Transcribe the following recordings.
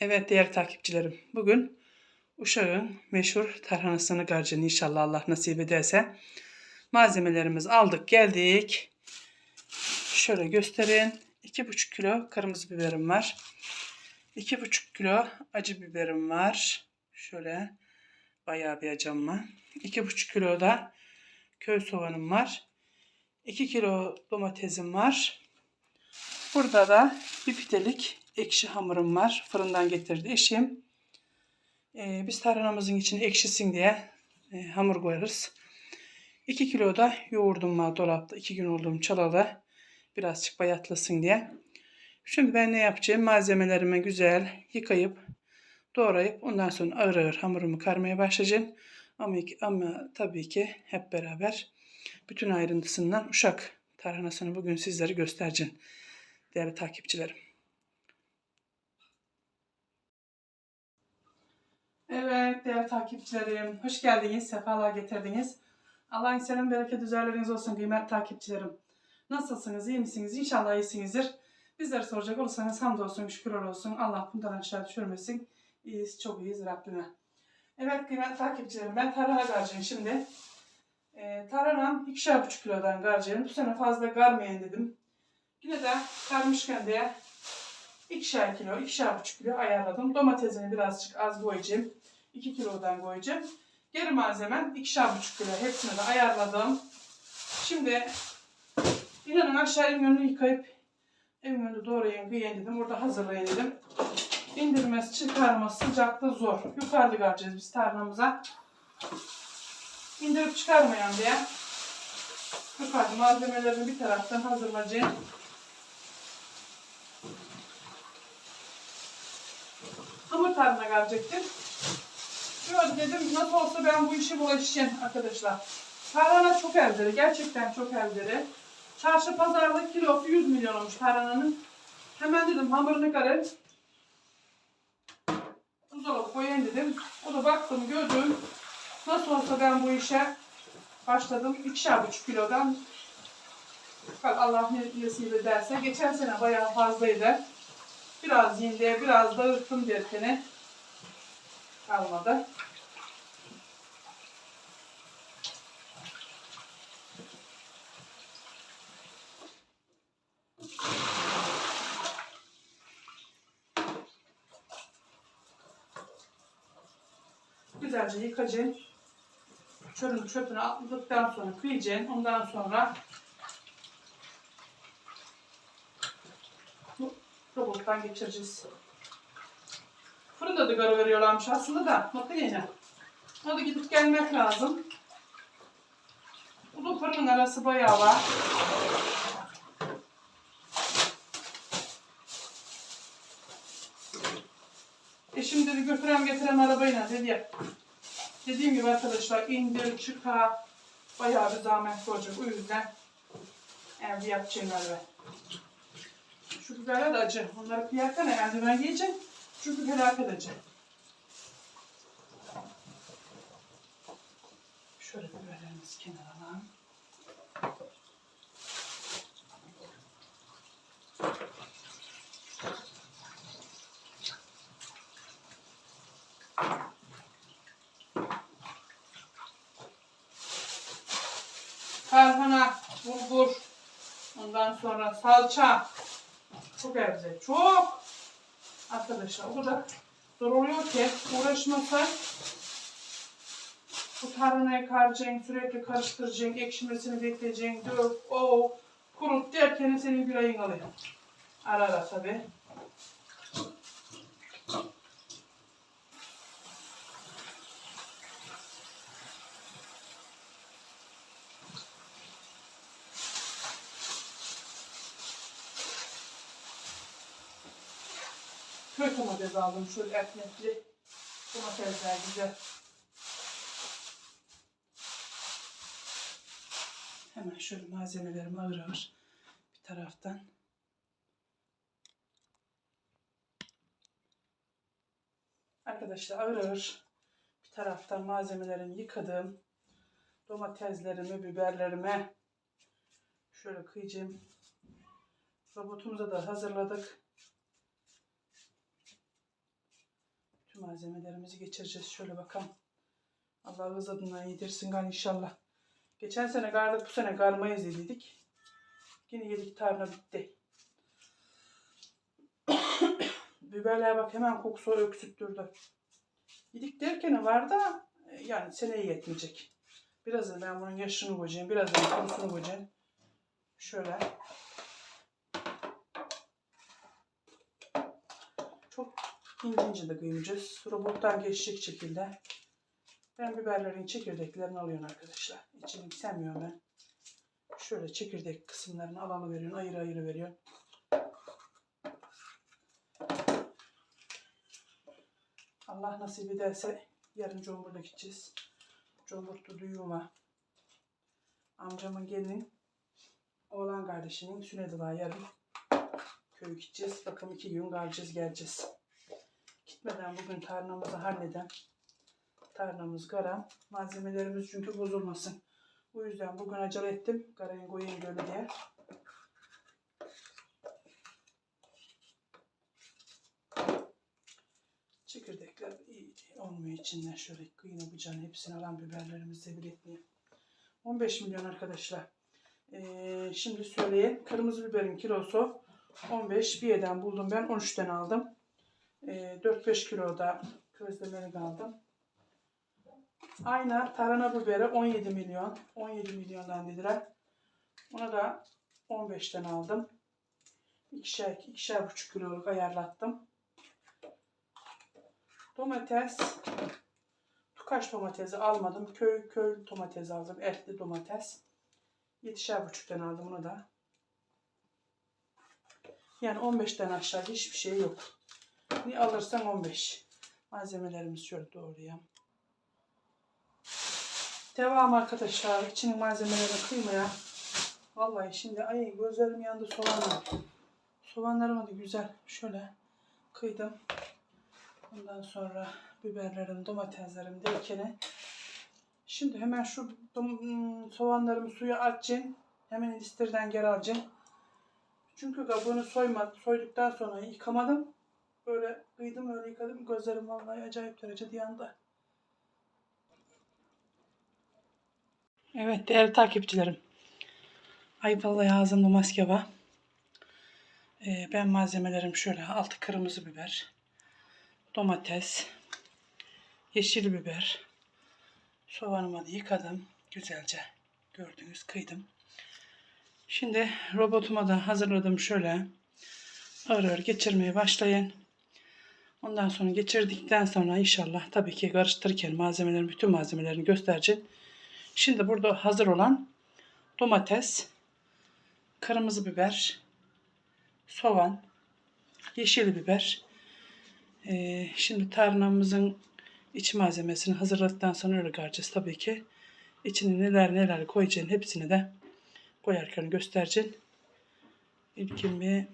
Evet değerli takipçilerim. Bugün Uşak'ın meşhur tarhanasını garcını inşallah Allah nasip ederse. Malzemelerimizi aldık geldik. Şöyle gösterin. 2,5 kilo kırmızı biberim var. 2,5 kilo acı biberim var. Şöyle bayağı bir acım var. 2,5 kilo da köy soğanım var. 2 kilo domatesim var. Burada da bir pitelik ekşi hamurum var. Fırından getirdi eşim. Ee, biz tarhanamızın için ekşisin diye e, hamur koyarız. 2 kilo da yoğurdum var dolapta. 2 gün olduğum çalalı. Birazcık bayatlasın diye. Şimdi ben ne yapacağım? Malzemelerimi güzel yıkayıp doğrayıp ondan sonra ağır ağır hamurumu karmaya başlayacağım. Ama, ama tabii ki hep beraber bütün ayrıntısından uşak tarhanasını bugün sizlere göstereceğim. Değerli takipçilerim. Evet değerli takipçilerim. Hoş geldiniz. Sefalar getirdiniz. Allah'ın selam bereket üzerleriniz olsun kıymetli takipçilerim. Nasılsınız? iyi misiniz? İnşallah iyisinizdir. Bizleri soracak olursanız hamdolsun, şükürler olsun. Allah bundan aşağı düşürmesin. İyiyiz, çok iyiyiz Rabbime. Evet kıymetli takipçilerim ben tarhana garcıyım şimdi. Ee, tarhanam 2,5 kilodan garcıyım. Bu sene fazla garmayın dedim. Yine de karmışken diye 2'şer kilo, 2,5 kilo ayarladım. Domatesini birazcık az koyacağım. 2 kilodan koyacağım. Geri malzemem 2,5 kilo. Hepsini de ayarladım. Şimdi inanın aşağı evin önünü yıkayıp önünde doğrayın, kıyın dedim. Orada hazırlayın dedim. İndirmesi, çıkarması sıcakta zor. Yukarıda göreceğiz biz tarlamıza. İndirip çıkarmayan diye yukarıda malzemelerini bir taraftan hazırlayacağım. hamur tadına gelecektim. Şöyle dedim nasıl olsa ben bu işe bulaşacağım arkadaşlar. Tarhana çok eldiri. Gerçekten çok eldiri. Çarşı pazarlık kilosu 100 milyon olmuş tarhananın. Hemen dedim hamurunu karın. Buzdolabı koyayım dedim. O da baktım gördüm. Nasıl olsa ben bu işe başladım. 2,5 kilodan Bak Allah ne nasip ederse. Geçen sene bayağı fazlaydı. Biraz yinde, biraz dağıttım derkene kalmadı. Güzelce yıkacağım. Çörün çöpünü atladıktan sonra kıyacağım. Ondan sonra robottan geçireceğiz. Da göre veriyorlarmış aslında da makineye. Hadi gidip gelmek lazım. Bu da fırının arası bayağı var. E şimdi dedi götüren getiren arabayla dedi. Dediğim gibi arkadaşlar indir çıkar. Bayağı bir zahmet olacak. O yüzden evde yapacağım ben. Şu biberler de acı. Onları kıyarken eldiven giyeceğim. Çünkü felaket acı. Şöyle biberlerimizi kenara alalım. Tarhana, bulgur, ondan sonra salça, çok evde. Çok. Arkadaşlar o kadar zor oluyor ki uğraşmasak bu tarhanayı karacaksın, sürekli karıştıracaksın, ekşimesini bekleyeceksin, dök, o, kurut derken senin gülayın alıyor. Ara ara tabii. Köy domates aldım şöyle ekmekli. Domatesler güzel. Hemen şöyle malzemelerimi ağır ağır bir taraftan. Arkadaşlar ağır ağır bir taraftan malzemelerimi yıkadım. Domateslerimi, biberlerimi şöyle kıyacağım. Robotumuza da hazırladık. Malzemelerimizi geçireceğiz. Şöyle bakalım. Allah rızı adına yedirsin gal inşallah. Geçen sene gardık bu sene garmayız dedik. Yine yedik tarla bitti. Biberler bak hemen kokusu öksüttürdü. Yedik derken var da e, yani seneye yetmeyecek. Birazdan ben bunun yaşını koyacağım. Birazdan kurusunu koyacağım. Şöyle. Çok ince ince de kıymayacağız. Robottan geçecek şekilde. Ben biberlerin çekirdeklerini alıyorum arkadaşlar. İçini sevmiyorum ben. Şöyle çekirdek kısımlarını alanı veriyorum. Ayrı ayrı veriyorum. Allah nasip ederse yarın Combur'da gideceğiz. Combur'da düğün var. Amcamın gelinin oğlan kardeşinin var yarın. Köye gideceğiz. Bakalım iki gün kalacağız geleceğiz. Gitmeden bugün tarlamızı halleden tarlamız garam. Malzemelerimiz çünkü bozulmasın. Bu yüzden bugün acele ettim. Garayı koyayım böyle diye. Çekirdekler iyi olmuyor içinden şöyle kıyını bıçağını hepsini alan biberlerimizi bir etmeyeyim. 15 milyon arkadaşlar. Ee, şimdi söyleyeyim. Kırmızı biberin kilosu 15. Bir yeden buldum ben 13'ten aldım. Ee, 4-5 kilo da közlemelik aldım. Aynen tarhana biberi 17 milyon. 17 milyondan dediler. Ona da 15'ten aldım. İkişer, ikişer buçuk kiloluk ayarlattım. Domates. Tukaş domatesi almadım. Köy köy domates aldım. Etli domates. Yetişer buçuktan aldım onu da. Yani 15'ten aşağı hiçbir şey yok. Ne alırsan 15. Malzemelerimizi şöyle doğrayayım. Devam arkadaşlar. İçinin malzemelerini kıymaya. Vallahi şimdi ay gözlerim yandı soğanlar. Soğanlarımı da güzel şöyle kıydım. Ondan sonra biberlerim, domateslerim derken şimdi hemen şu soğanlarımı suya atacağım. Hemen istirden geri alacağım. Çünkü kabuğunu soyma, soyduktan sonra yıkamadım. Böyle kıydım öyle yıkadım. Gözlerim vallahi acayip derecede yandı. Evet değerli takipçilerim. Ay vallahi ağzımda maske var. Ee, ben malzemelerim şöyle. Altı kırmızı biber. Domates. Yeşil biber. Soğanımı da yıkadım. Güzelce. Gördüğünüz kıydım. Şimdi robotuma da hazırladım şöyle. Ağır ağır geçirmeye başlayın. Ondan sonra geçirdikten sonra inşallah tabii ki karıştırırken malzemelerin bütün malzemelerini göstereceğim. Şimdi burada hazır olan domates, kırmızı biber, soğan, yeşil biber. Ee, şimdi tarhanamızın iç malzemesini hazırladıktan sonra öyle karacağız tabii ki. İçine neler neler koyacağım hepsini de koyarken göstereceğim. İlkimi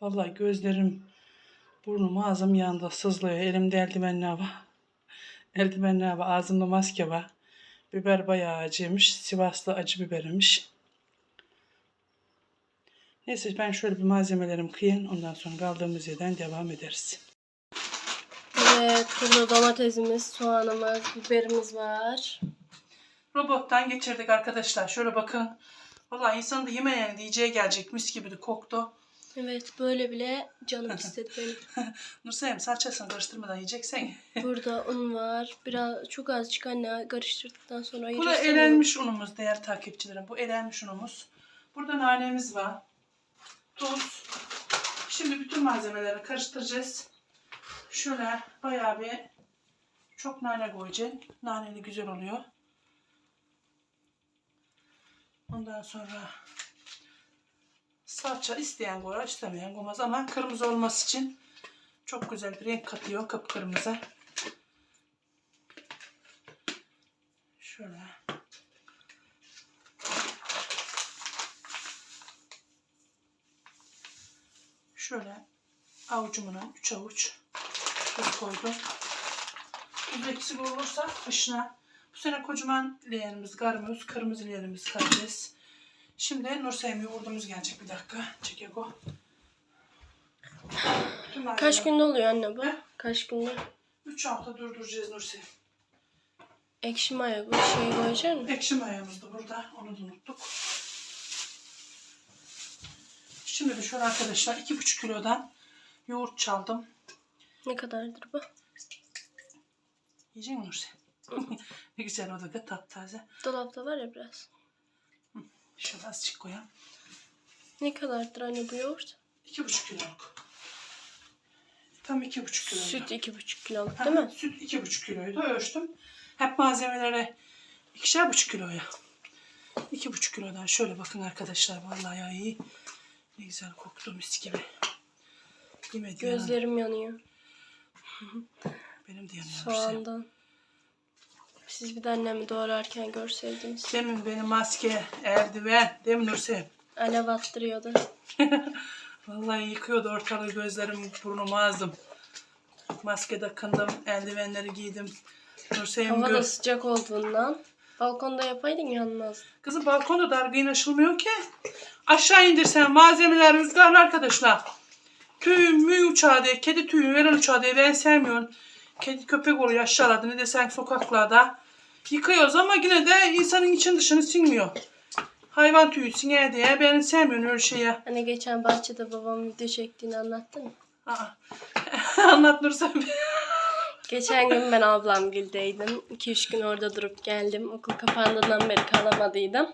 vallahi gözlerim burnum ağzım yandı sızlıyor. Elimde eldivenler var. Eldivenler var. Ağzımda maske var. Biber bayağı acıymış. Sivaslı acı bibermiş. Neyse ben şöyle bir malzemelerimi kıyın. Ondan sonra kaldığımız yerden devam ederiz. Evet, burada domatesimiz, soğanımız, biberimiz var. Robottan geçirdik arkadaşlar. Şöyle bakın. Vallahi insanın da yemeyen diyeceğe gelecek. Mis gibi de koktu. Evet, böyle bile canım istedi benim. Nursayım salçasını karıştırmadan yiyeceksen. Burada un var. Biraz çok azıcık anne karıştırdıktan sonra Bu da ayırırsan elenmiş unumuz değerli takipçilerim. Bu elenmiş unumuz. Burada nanemiz var. Tuz. Şimdi bütün malzemeleri karıştıracağız. Şöyle bayağı bir çok nane koyacağım. Naneli güzel oluyor. Ondan sonra salça isteyen koyar, istemeyen koymaz ama kırmızı olması için çok güzel bir renk katıyor kıpkırmızı. Şöyle. Şöyle avucumuna 3 avuç koydum. Tuz eksik olursa kışına. Bu sene kocaman leğenimiz karmıyoruz. Kırmızı leğenimiz karacağız. Şimdi Nursayım yoğurdumuz gelecek bir dakika. Çekek o. Bütün Kaç günde oluyor anne bu? He? Kaç günde? Üç hafta durduracağız Nursel. Ekşi maya bu şey koyacak mısın? Ekşi mayamız da burada. Onu da unuttuk. Şimdi de şöyle arkadaşlar iki buçuk kilodan yoğurt çaldım. Ne kadardır bu? Yiyecek misin Nursel? ne güzel o da taptaze. Dolapta var ya biraz. Şöyle azıcık koyalım. Ne kadardır anne bu yoğurt? İki buçuk kiloluk. Tam iki buçuk kilo. Süt iki buçuk kiloluk değil mi? Süt iki buçuk kiloydu. Ölçtüm. Hep malzemelere ikişer buçuk kiloya. İki buçuk kilodan şöyle bakın arkadaşlar. Vallahi ya iyi. Ne güzel koktu mis gibi. Yemedi yani. Gözlerim yanıyor. Benim de yanıyor. Soğandan. Siz bir de annemi doğrarken görseydiniz. Demin benim maske, eldiven. Değil mi Nursel? Alev attırıyordu. Vallahi yıkıyordu ortalığı gözlerim, burnum, ağzım. Maske takındım, eldivenleri giydim. Nursel'im Hava da sıcak olduğundan. Balkonda yapaydın yanmaz. Kızım balkonda dargın aşılmıyor ki. Aşağı indirsen malzemeler rüzgarlı arkadaşlar. Tüy mü uçağı diye, kedi tüyü veren uçağı diye ben sevmiyorum. Kedi köpek oluyor aşağılarda ne desen sokaklarda. Yıkıyoruz ama yine de insanın için dışını sinmiyor. Hayvan tüyü siner diye ben sevmiyorum öyle şeye. Hani geçen bahçede babam video çektiğini anlattın mı? Aa. Anlat Nursel. Geçen gün ben ablamgildeydim. 2-3 gün orada durup geldim. Okul kapandığından beri kalamadıydım.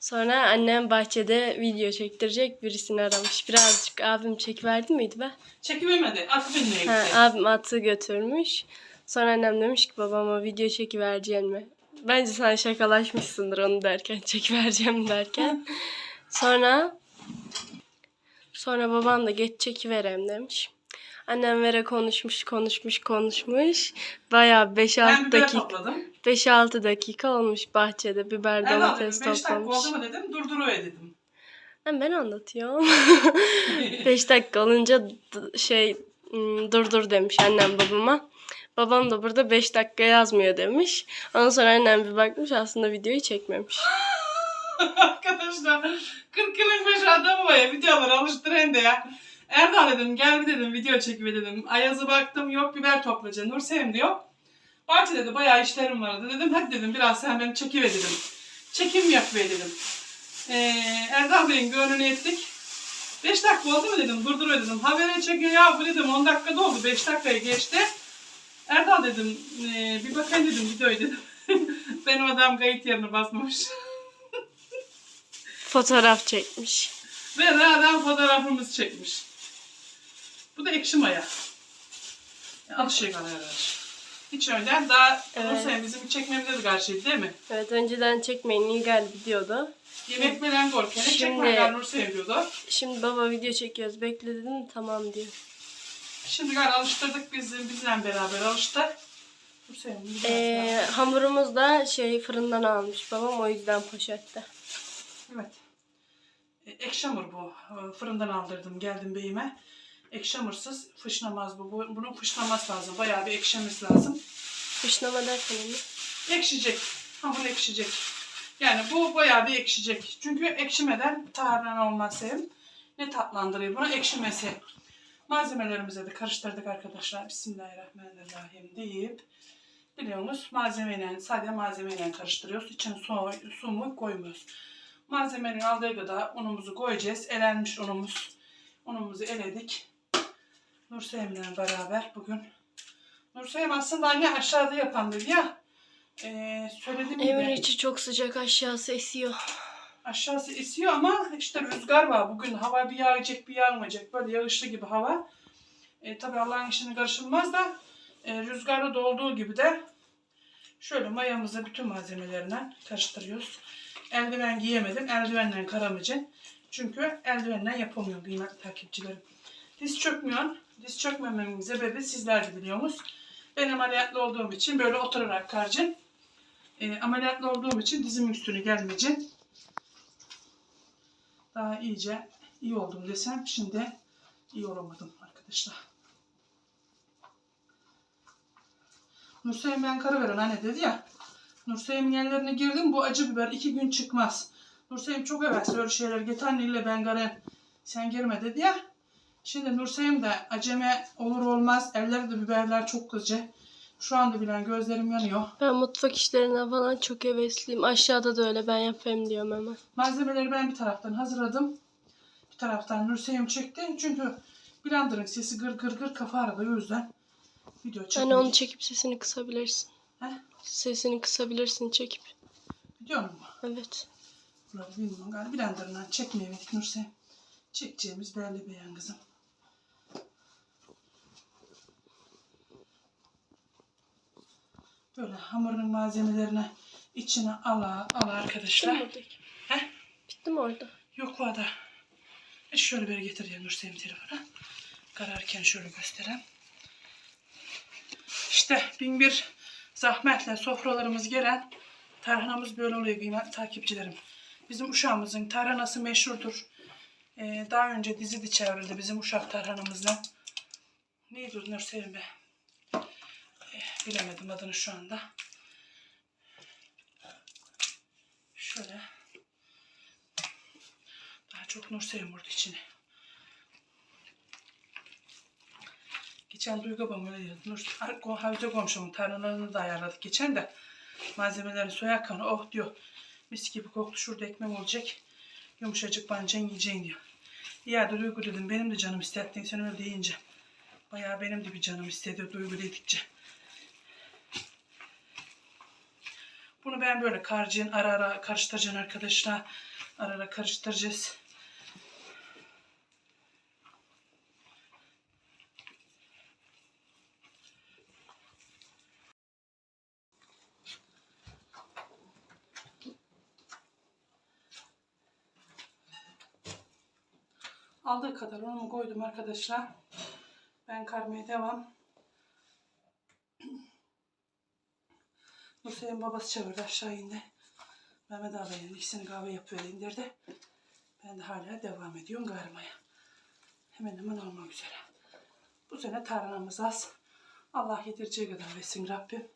Sonra annem bahçede video çektirecek birisini aramış. Birazcık abim çekiverdi miydi be? Çekivermedi. Atı binmeye Ha, gitti. abim atı götürmüş. Sonra annem demiş ki babama video çekivereceğim mi? Bence sen şakalaşmışsındır onu derken, çekivereceğim derken. Sonra sonra babam da geç çekiverem demiş. Annem vere konuşmuş, konuşmuş, konuşmuş. Ben 5-6 biber dakika topladım. 5-6 dakika olmuş bahçede biber dedim domates 5 dakika toplamış. oldu mu dedim durduruver dedim. Ben, ben anlatıyorum. 5 dakika olunca şey ım, dur dur demiş annem babama. Babam da burada 5 dakika yazmıyor demiş. Ondan sonra annem bir bakmış aslında videoyu çekmemiş. Arkadaşlar 40 yılın başı adamı var ya videoları alıştıran da ya. Erdal dedim gel bir dedim video çekiver dedim. Ayaz'a baktım yok biber toplayacağım. Nur Sevim diyor. Bahçede dedi bayağı işlerim vardı. Dedim hadi dedim biraz sen beni çekiver dedim. Çekim yap be dedim. Ee, Erdal Bey'in gönlünü ettik. 5 dakika oldu mu dedim durdur dedim. Habere çekiyor ya bu dedim 10 dakikada oldu 5 dakikaya geçti. Erdal dedim ee, bir bakayım dedim videoyu dedim. Benim adam kayıt yerine basmamış. Fotoğraf çekmiş. Ve adam fotoğrafımız çekmiş. Bu da ekşi maya. Alışık arkadaş. Hiç önden daha Evet. sene bizim çekmemize de karşıydı değil mi? Evet önceden çekmeyin Nilgel gidiyordu. Yemek melen korken Şimdi- çekme gel Nur seviyordu. Şimdi baba video çekiyoruz bekle dedim tamam diyor. Şimdi gel alıştırdık biz bizle beraber alıştı. Ee, hamurumuz da şey fırından almış babam o yüzden poşette. Evet. E, ekşi hamur bu. E, Fırından aldırdım geldim beyime. Ekşi hamursuz fışlamaz bu. bu. Bunun fışlaması lazım. Bayağı bir ekşimesi lazım. Kuşlama derken mi? Ekşiyecek. Hamur ekşiyecek. Yani bu bayağı bir ekşiyecek. Çünkü ekşimeden tarhana olmaz sevim. Ne tatlandırıyor bunu? Ekşimesi. Malzemelerimize de karıştırdık arkadaşlar. Bismillahirrahmanirrahim deyip biliyorsunuz malzemeyle sadece malzemeyle karıştırıyoruz. İçine su, su mu koymuyoruz. Malzemenin aldığı kadar unumuzu koyacağız. Elenmiş unumuz. Unumuzu eledik. Nursevim'le beraber bugün. Nursevim aslında anne aşağıda yapan dedi ya. Ee, söylediğim Evin gibi içi çok sıcak aşağısı esiyor. Aşağısı esiyor ama işte rüzgar var. Bugün hava bir yağacak bir yağmayacak. Böyle yağışlı gibi hava. E, tabii Allah'ın işini karışılmaz da e, rüzgarda da olduğu gibi de şöyle mayamızı bütün malzemelerine karıştırıyoruz. Eldiven giyemedim. Eldivenle karamıcı. Çünkü eldivenle yapamıyorum kıymetli takipçilerim. Diz çökmüyor. Diz çökmememin sebebi sizler de biliyorsunuz. Ben ameliyatlı olduğum için böyle oturarak karcın. E, ameliyatlı olduğum için dizimin üstüne gelmeyecek. Daha iyice iyi oldum desem şimdi iyi olamadım arkadaşlar. Nursevim ben karı anne dedi ya. Nursevim'in yerlerine girdim bu acı biber iki gün çıkmaz. Nursevim çok heves öyle şeyler. Git anneyle ben garen sen girme dedi ya. Şimdi Nurseyim de aceme olur olmaz. Ellerde biberler çok kızcı. Şu anda bilen gözlerim yanıyor. Ben mutfak işlerine falan çok hevesliyim. Aşağıda da öyle ben yapayım diyorum hemen. Malzemeleri ben bir taraftan hazırladım. Bir taraftan Nurseyim çekti. Çünkü blenderın sesi gır gır gır kafa aradı. O yüzden video çekmek. Hani onu çekip sesini kısabilirsin. Heh, Sesini kısabilirsin çekip. biliyor musun? Evet. Bunları bilmiyorum galiba. Blender'dan çekmeyemedik Nurseyim. Çekeceğimiz belli beyan kızım. Böyle hamurun malzemelerini içine ala ala Bitti mi arkadaşlar. oradaki? Heh. Bitti mi orada? Yok o da. E şöyle bir getireyim Nurseyim telefona. Kararken şöyle göstereyim. İşte bin bir zahmetle sofralarımız gelen tarhanamız böyle oluyor kıymetli takipçilerim. Bizim uşağımızın tarhanası meşhurdur. Ee, daha önce dizi de çevrildi bizim uşak tarhanamızdan. Neydi Nurseyim be? Bilemedim adını şu anda. Şöyle. Daha çok Nurseyim vurdu içine. Geçen Duygu babam öyle diyordu. Nur, Havize komşumun tarhanalarını da ayarladık geçen de. Malzemelerini soyarken oh diyor. Mis gibi koktu şurada ekmek olacak. Yumuşacık banacaksın yiyeceksin diyor. Ya da Duygu dedim benim de canım istedi sen öyle deyince. Bayağı benim de bir canım istedi Duygu dedikçe. Bunu ben böyle karcığın ara ara karıştıracağım arkadaşlar. Ara ara karıştıracağız. Aldığı kadar unumu koydum arkadaşlar. Ben karmaya devam. Nursey'in babası çevirdi aşağı indi. Mehmet ağabeyin ikisini kahve yapıyor indirdi. Ben de hala devam ediyorum karmaya. Hemen hemen olmak üzere. Bu sene tarhanamız az. Allah yedireceği kadar versin Rabbim.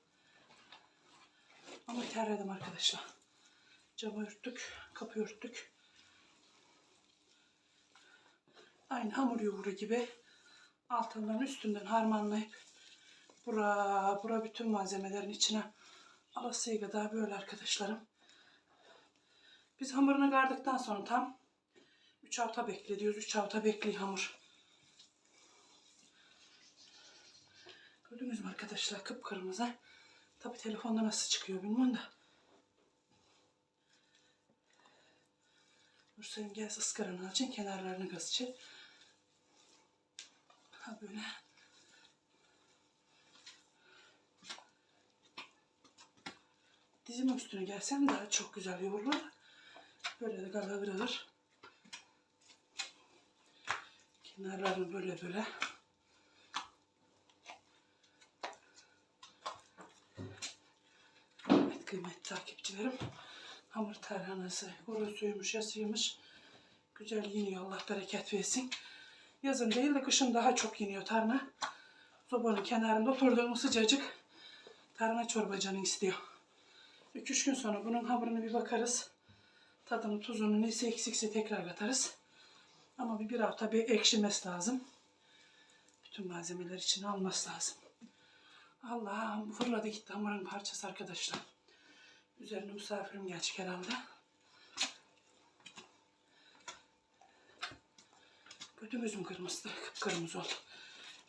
Ama terledim arkadaşlar. Camı örttük, kapı örttük. Aynı hamur yoğuru gibi altından üstünden harmanlayıp bura bura bütün malzemelerin içine alasıya kadar böyle arkadaşlarım. Biz hamurunu gardıktan sonra tam 3 hafta beklediyoruz. 3 hafta bekliyor hamur. Gördünüz mü arkadaşlar kıpkırmızı. Tabi telefonda nasıl çıkıyor bilmiyorum da. Nursayım gel ıskaranı alacaksın kenarlarını kazacaksın. Ha böyle. Dizimin üstüne gelsem daha çok güzel yoğurulur. Böyle de kırılır. Kenarlarını böyle böyle. Evet kıymetli takipçilerim. Hamur tarhanası, kuru suymuş, yasıymış. Güzel yeniyor Allah bereket versin. Yazın değil de kışın daha çok yeniyor tarhana. Sobanın kenarında oturduğum sıcacık tarhana çorba canı istiyor. 2-3 gün sonra bunun hamuruna bir bakarız. Tadını, tuzunu neyse eksikse tekrar katarız. Ama bir, bir hafta bir ekşimesi lazım. Bütün malzemeler içine alması lazım. Allah'ım fırladı gitti hamurun parçası arkadaşlar. Üzerine misafirim gelecek herhalde. Kötü gözüm kırmızı, kıpkırmızı oldu.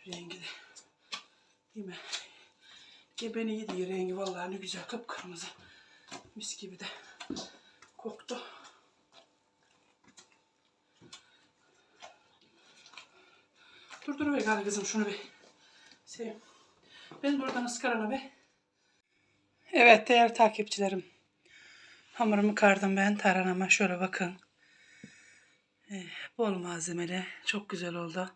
Rengi de. Değil mi? Gebeni yedi rengi vallahi ne güzel kıpkırmızı. Mis gibi de koktu. Dur dur be gari kızım şunu bir seveyim. Ben buradan ıskarana be. Evet değerli takipçilerim. Hamurumu kardım ben taranama şöyle bakın. Eh, bol malzemeli. Çok güzel oldu.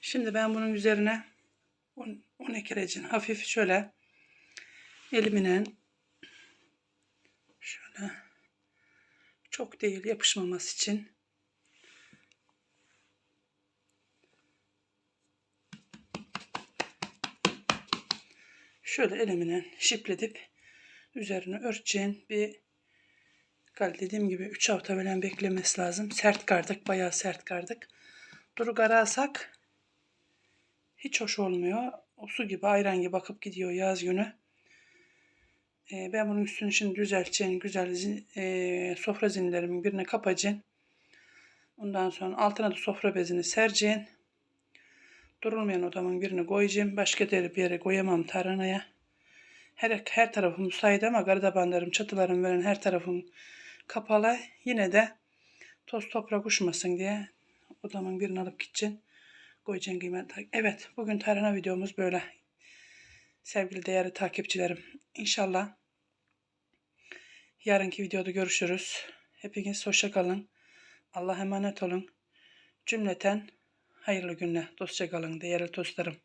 Şimdi ben bunun üzerine un, un ekleyeceğim. Hafif şöyle elimle şöyle çok değil yapışmaması için şöyle elimle şipledip üzerine örteceğim bir dediğim gibi 3 hafta falan beklemesi lazım. Sert kardık. Bayağı sert kardık. Duru kararsak hiç hoş olmuyor. O su gibi ayran gibi akıp gidiyor yaz günü. Ee, ben bunun üstünü şimdi düzelteceğim. Güzel zin- ee, sofra zinlerimin birine kapacağım. Ondan sonra altına da sofra bezini sereceğim. Durulmayan odamın birini koyacağım. Başka deri bir yere koyamam taranaya. Her, her tarafım müsait ama gardabanlarım, çatılarım veren her tarafım kapalı. Yine de toz toprak uçmasın diye odamın birini alıp gideceğim. Koyacağım kıymetli. Evet bugün tarhana videomuz böyle. Sevgili değerli takipçilerim. İnşallah yarınki videoda görüşürüz. Hepiniz hoşça kalın. Allah emanet olun. Cümleten hayırlı günler. Dostça kalın değerli dostlarım.